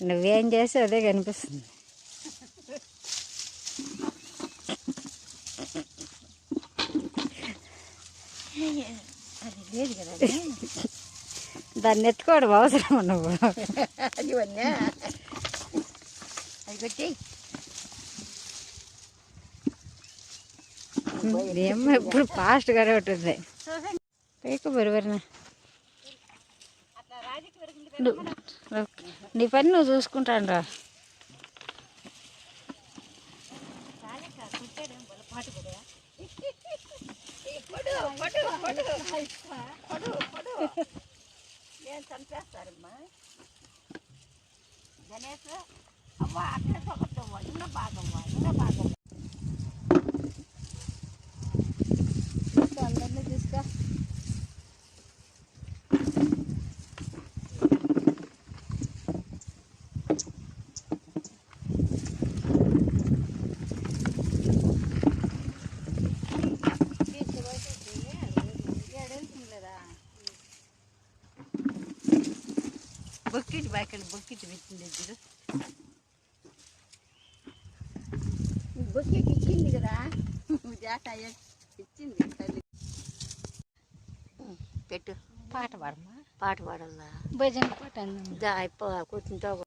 నువ్వేం చేసి అదే కనిపిస్తుంది. అది లేదు కదా దాన్ని ఎత్తుకోవడం అవసరం నువ్వు? అది వన్నా అది కొట్టి ఏమో ఎప్పుడు ఫాస్ట్గానే ఉంటుంది. పైకి బరువరిన నీ పని నువ్వు చూసుకుంటాను రా. పడు చంపేస్తారమ్మా. గణేష్ అమ్మ అక్కడ పక్కడమ్మా ఇన్న భాగమ్మా భాగం బొక్కిటి బాకలి బొక్కిటి పెట్టింది చూడు. బొక్కిటి ఇచ్చింది కదా. జాత ఇచ్చింది తల్లి. పెట్టు. పాట పాడమ్మా. పాట పాడాలా భజన పాట దా అయిపో కూర్చుంటావు.